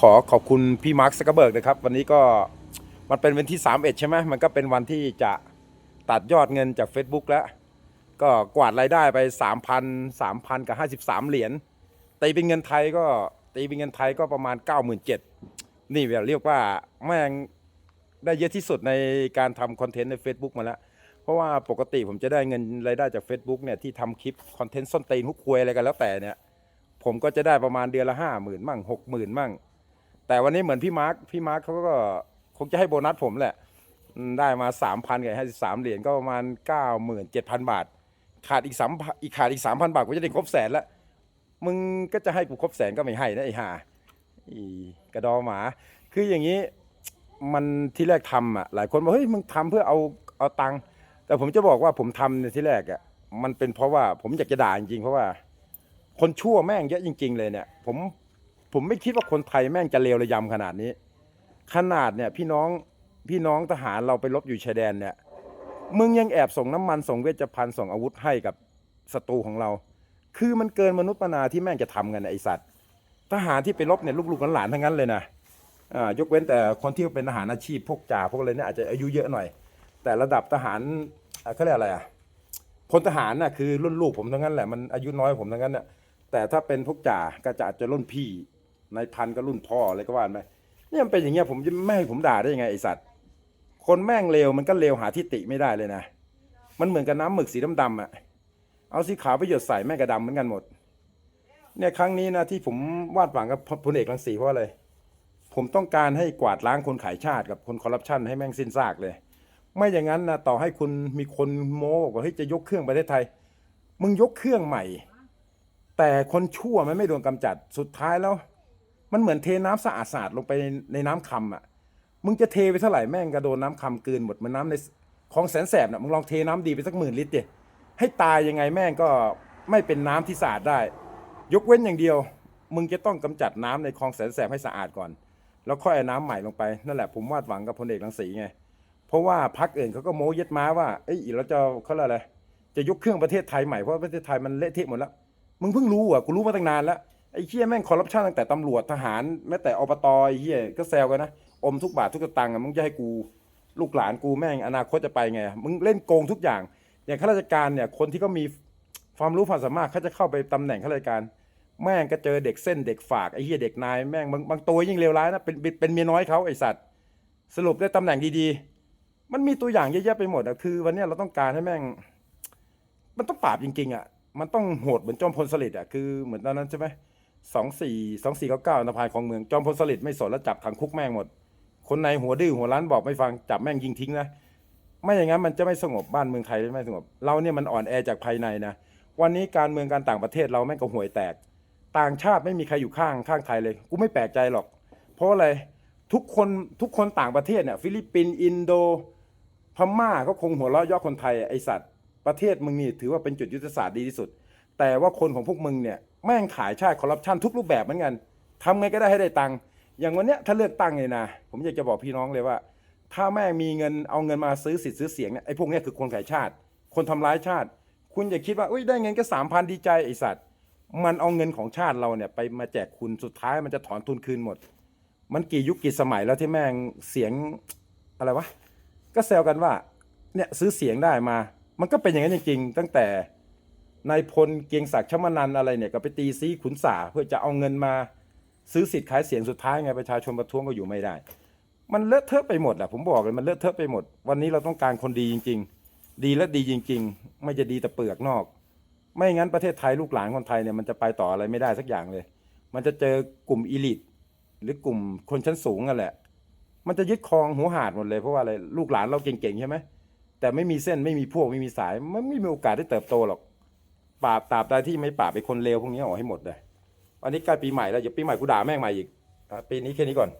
ขอขอบคุณพี่มาร์คซักเกอร์เบิร์กนะครับ วันนี้ก็มันเป็นวันที่ 31 ใช่ไหมมันก็เป็นวันที่จะตัดยอดเงินจาก Facebook แล้ว ก็กวาดรายได้ไป 3,000 3,000 กับ 53 เหรียญตีเป็นเงินไทยก็ตีเป็นเงินไทยก็ประมาณ 97,000นี่เรียกว่าแม่งได้เยอะที่สุดในการทำคอนเทนต์ใน Facebook มาแล้ว เพราะว่าปกติผมจะได้เงินรายได้จาก Facebook เนี่ยที่ทำคลิปคอนเทนต์ส้นตีนฮุกควยอะไรกันแล้วแต่เนี่ยผมก็จะได้ประมาณเดือนละห้าหมื่นมั่งหกหมื่นมั่ง แต่วันนี้เหมือนพี่มาร์คพี่มาร์คเขาก็คงจะให้โบนัสผมแหละอืมได้มาสามพันกับห้าสิบสามเหรียญก็ประมาณเก้าหมื่นเจ็ดพันบาท ขาดอีกสามอีกขาดอีกสามพันบาทก็จะได้ครบแสนละมึงก็จะให้กูครบแสนก็ไม่ให้นะไอ้ห่าอีกระดอหมา คืออย่างนี้ มันที่แรกทำอะหลายคนบอกเฮ้ยมึงทำเพื่อเอาเอาตังค์แต่ผมจะบอกว่าผมทำในที่แรกอะมันเป็นเพราะว่าผมอยากจะด่าจริงๆเพราะว่า คนชั่วแม่งเยอะจริง ๆ เลยเนี่ย ผม ผมไม่คิดว่าคนไทยแม่งจะเลวระยำขนาดนี้ ขนาดเนี่ยพี่น้องพี่น้องทหารเราไปรบอยู่ชายแดนเนี่ยมึงยังแอบส่งน้ำมันส่งเวชภัณฑ์ส่งอาวุธให้กับศัตรูของเรา คือมันเกินมนุษย์ปนาที่แม่งจะทำกันไอสัตว์ ทหารที่ไปรบเนี่ยลูกๆหลานๆทั้งนั้นเลยนะอ่ายกเว้นแต่คนที่เป็นทหารอาชีพพวกจ่าพวกอะไรเนี่ยอาจจะอายุเยอะหน่อย แต่ระดับทหารเขาเรียกอะไรอะพลทหารน่ะคือรุ่นลูกผมทั้งนั้นแหละมันอายุน้อยผมทั้งนั้นน่ะแต่ถ้าเป็นพวกจ่าก็จะอาจจะรุ่นพี่ นายพันก็รุ่นพ่ออะไรก็ว่าไปเนี่ยมันเป็นอย่างเงี้ยผมจะไม่ให้ผมด่าได้ยังไงไอสัตว์ คนแม่งเลวมันก็เลวหาที่ติไม่ได้เลยนะ มันเหมือนกับน้ำหมึกสีดำๆอะ เอาสีขาวไปหยดใส่แม่งกระดำเหมือนกันหมด เนี่ยครั้งนี้นะที่ผมวาดหวังกับพลเอกรังสีเพราะอะไร ผมต้องการให้กวาดล้างคนขายชาติกับคนคอร์รัปชันให้แม่งสิ้นซากเลย ไม่อย่างนั้นนะต่อให้คุณมีคนโม้บอกว่าเฮ้ยจะยกเครื่องประเทศไทย มึงยกเครื่องใหม่ แต่คนชั่วมันไม่โดนกำจัด สุดท้ายแล้ว มันเหมือนเทน้ำสะอาดสาดๆลงไปในในน้ำคำอะ มึงจะเทไปเท่าไหร่แม่งกระโดนน้ำคำกลืนหมดเหมันน้ำในคลองแสนแสบน่ะมึงลองเทน้ำดีไปสักหมื่นลิตรดิให้ตายยังไงแม่งก็ไม่เป็นน้ำที่สะอาดได้ ยกเว้นอย่างเดียว มึงจะต้องกำจัดน้ำในคลองแสนแสบให้สะอาดก่อน แล้วค่อยเอาน้ำใหม่ลงไปนั่นแหละผมวาดหวังกับพลเอกรังสีไงเพราะว่าพักอื่นเขาก็โม้เย็ดม้าว่าเอ้ยเราจะเขาอะไรจะยกเครื่องประเทศไทยใหม่เพราะประเทศไทยมันเละเทะหมดแล้วมึงเพิ่งรู้อะกูรู้มาตั้งนานแล้ว ไอ้เหี้ยแม่งคอร์รัปชันตั้งแต่ตำรวจทหารแม้แต่อบตไอ้เหี้ยก็แซวกันนะอมทุกบาททุกสตังค์อะมึงจะให้กูลูกหลานกูแม่งอนาคตจะไปไงอะมึงเล่นโกงทุกอย่าง อย่างข้าราชการเนี่ยคนที่เขามีความรู้ความสามารถเขาจะเข้าไปตำแหน่งข้าราชการ แม่งก็เจอเด็กเส้นเด็กฝากไอ้เหี้ยเด็กนายแม่งบางบางตัวยิ่งเลวร้ายนะเป็นเป็นเป็นเมียน้อยเขาไอ้สัตว์ สรุปได้ตำแหน่งดีๆ มันมีตัวอย่างเยอะแยะไปหมดอะคือ วันเนี้ยเราต้องการให้แม่ง มันต้องปราบจริงๆอะมันต้องโหดเหมือนจอมพลสฤษดิ์อะคือเหมือนตอนนั้นใช่ไหม สองสี่สองสี่เก้าเก้านภายของเมืองจอมพลสฤษดิ์ไม่สนแล้วจับขังคุกแม่งหมด คนในหัวดื้อหัวร้านบอกไม่ฟังจับแม่งยิงทิ้งนะไม่อย่างนั้นมันจะไม่สงบบ้านเมืองไทยไม่สงบ เราเนี่ยมันอ่อนแอจากภายในนะวันนี้การเมืองการต่างประเทศเราแม่งก็ห่วยแตก ต่างชาติไม่มีใครอยู่ข้างข้างไทยเลยกูไม่แปลกใจหรอก เพราะอะไรทุกคนทุกคนต่างประเทศเนี่ยฟิลิปปินส์อินโด พม่าก็คงหัวเราะย่อคนไทยไอสัตว์ประเทศมึงนี่ถือว่าเป็นจุดยุทธศาสตร์ดีที่สุด แต่ว่าคนของพวกมึงเนี่ยแม่งขายชาติคอร์รัปชันทุกรูปแบบเหมือนกันทำไงก็ได้ให้ได้ตังค์อย่างวันเนี้ยถ้าเลือกตั้งเลยนะผมอยากจะบอกพี่น้องเลยว่า ถ้าแม่งมีเงินเอาเงินมาซื้อสิทธิ์ซื้อเสียงเนี่ยไอ้พวกเนี้ยคือคนขายชาติ คนทำร้ายชาติ คุณอย่าคิดว่าอุ้ยได้เงินแค่สามพันดีใจไอสัตว์ มันเอาเงินของชาติเราเนี่ยไปมาแจกคุณสุดท้ายมันจะถอนทุนคืนหมด มันกี่ยุคกี่สมัยแล้วที่แม่งเสียงอะไรวะก็แซวกันว่าเนี่ยซื้อเสียงได้มา มันก็เป็นอย่างนั้นจริงๆตั้งแต่ นายพลเกียงศักดิ์ชมานันอะไรเนี่ยก็ไปตีซีขุนสาเพื่อจะเอาเงินมาซื้อสิทธิ์ขายเสียงสุดท้ายไงประชาชนประท้วงก็อยู่ไม่ได้ มันเลอะเทอะไปหมดแหละผมบอกเลยมันเลอะเทอะไปหมด วันนี้เราต้องการคนดีจริง ๆ ดีและดีจริง ๆ ไม่จะดีแต่เปลือกนอก ไม่งั้นประเทศไทยลูกหลานคนไทยเนี่ยมันจะไปต่ออะไรไม่ได้สักอย่างเลย มันจะเจอกลุ่มอีลิทหรือกลุ่มคนชั้นสูงนั่นแหละ มันจะยึดครองหัวหาดหมดเลยเพราะว่าอะไรลูกหลานเราเก่งๆใช่ไหมแต่ไม่มีเส้นไม่มีพวกไม่มีสายมันไม่มีโอกาสได้เติบโตหรอก ปราบตราบใดที่ไม่ปราบไปคนเลวพวกนี้ออกให้หมดเลยวันนี้ใกล้ปีใหม่แล้วเดี๋ยวปีใหม่กูด่าแม่งใหม่อีกอะปีนี้แค่นี้ก่อน